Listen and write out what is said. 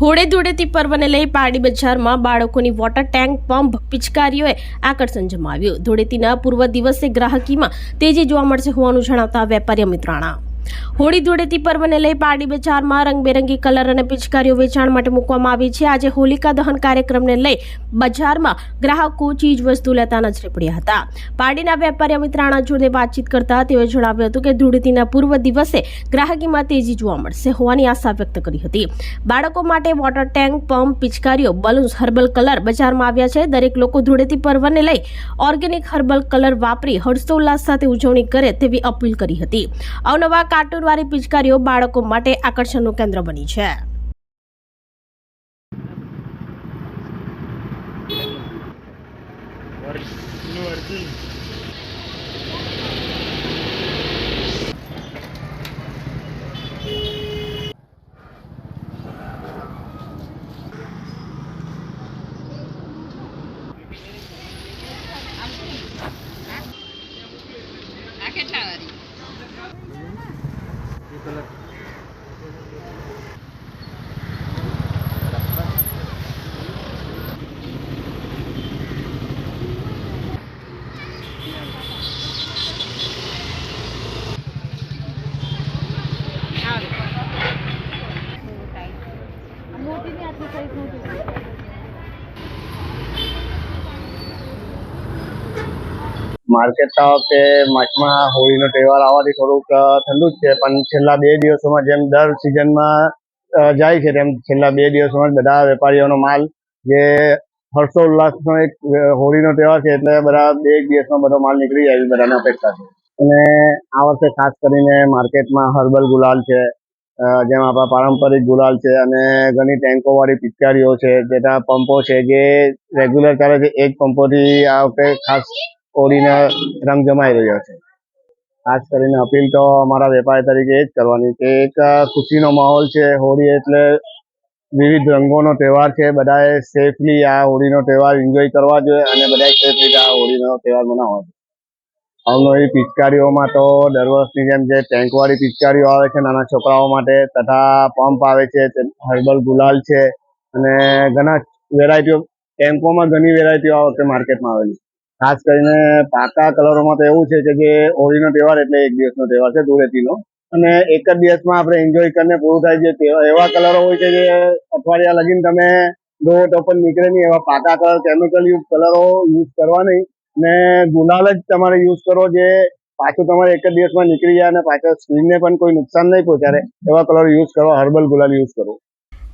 હોળે ધૂળેટી પર્વને લઈ પારડી બજારમાં બાળકોની વોટર ટેન્ક પંપ પિચકારીઓએ આકર્ષણ જમાવ્યું. ધૂળેટીના પૂર્વ દિવસે ગ્રાહકીમાં તેજી જોવા મળશે હોવાનું જણાવતા વેપારી મિત્રાણા. હોળી ધૂળેટી પર્વને લઈ પારડી બજારમાં રંગબેરંગી કલર અને પિચકારીઓ વેચાણ માટે મૂકવામાં આવી છે. આજે હોલિકા દહન કાર્યક્રમને લઈ બજારમાં ગ્રાહકો ચીજ વસ્તુ લેતા નજરે પડ્યા હતા. પારડીના વેપારી મિત્રાણા જોડે વાતચીત કરતા તેઓએ જણાવ્યું હતું કે ધૂળેટીના પૂર્વ દિવસે ગ્રાહકીમાં તેજી જોવા મળશે હોવાની આશા વ્યક્ત કરી હતી. બાળકો માટે વોટર ટેન્ક, પંપ, પિચકારીઓ, બલૂન્સ, હર્બલ કલર બજારમાં આવ્યા છે. દરેક લોકો ધૂળેટી પર્વને લઈ ઓર્ગેનિક હર્બલ કલર વાપરી હર્ષોલ્લાસ સાથે ઉજવણી કરે તેવી અપીલ કરી હતી. અવનવા કાર્ટૂનવાળી પિચકારીઓ બાળકો માટે આકર્ષણનું કેન્દ્ર બની છે. કેટલા વાળી? कलर માર્કેટ કે માર્ચમાં હોળીનો તહેવાર આવવાથી થોડુંક ઠંડુ જ છે. પણ છેલ્લા બે દિવસોમાં જેમ દર સિઝનમાં જાય છે તેમ છેલ્લા બે દિવસોમાં બધા વેપારીઓનો માલ જે હર્ષોલ્લાસનો એક હોળીનો તહેવાર છે એટલે બધા બે એક દિવસમાં બધો માલ નીકળી જાય બધાને અપેક્ષા છે. અને આ વર્ષે ખાસ કરીને માર્કેટમાં હર્બલ ગુલાલ છે જેમ આપણા પારંપરિક ગુલાલ છે અને ઘણી ટેન્કો વાળી પિચકારીઓ છે જેના પંપો છે જે રેગ્યુલર ચાલે છે, એક પંપોથી આ વખતે ખાસ હોળીને રંગ જમાઈ રહ્યો છે. ખાસ કરીને અપીલ તો અમારા વેપારી તરીકે એ જ કરવાની કે એક ખુશીનો માહોલ છે, હોળી એટલે વિવિધ રંગોનો તહેવાર છે. બધાએ સેફલી આ હોળીનો તહેવાર એન્જોય કરવા જોઈએ અને બધાએ સેફ રીતે આ હોળીનો તહેવાર મનાવવો જોઈએ. અવનવી પિચકારીઓમાં તો દર વર્ષની જેમ જે ટેન્કવાળી પિચકારીઓ આવે છે નાના છોકરાઓ માટે તથા પંપ આવે છે હર્બલ ગુલાલ છે અને ઘણા વેરાયટીઓ ટેમ્પોમાં ઘણી વેરાયટીઓ આ વખતે માર્કેટમાં આવેલી ખાસ કરીને પાકા કલરોમાં તો એવું છે કે જે હોળીનો તહેવાર એટલે એક દિવસનો તહેવાર છે, ધૂળેટીનો. અને એક જ દિવસમાં આપણે એન્જોય કરીને પૂરું થાય છે. એવા કલરો હોય છે જે અઠવાડિયા લગીને તમે દો તો નીકળે નહીં. એવા પાકા કલર કેમિકલ યુઝ કલરો યુઝ કરવા નહીં. ને ગુલાલ જ તમારે યુઝ કરો જે પાછું તમારે એક જ દિવસમાં નીકળી જાય અને પાછળ સ્કીનને પણ કોઈ નુકસાન નહીં પહોંચાડે. એવા કલર યુઝ કરો હર્બલ ગુલાલ યુઝ કરો.